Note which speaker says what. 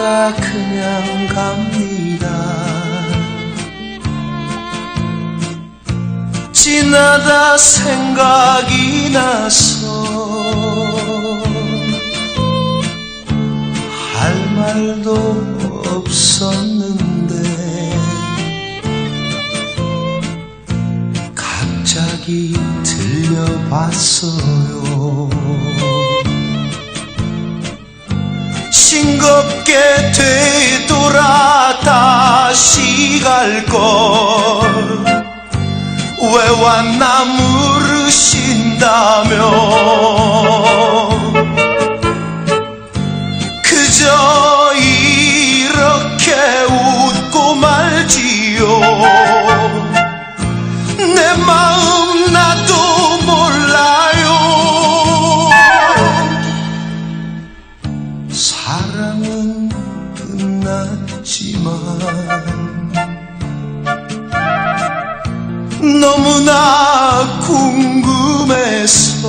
Speaker 1: 지나다가 그냥 갑니다. 지나다 생각이 나서 할 말도 없었는데 갑자기 들려봤어요. 싱겁게 되돌아 다시 갈걸. 왜 왔나 물으신다며 사랑은 끝났지만 너무나 궁금해서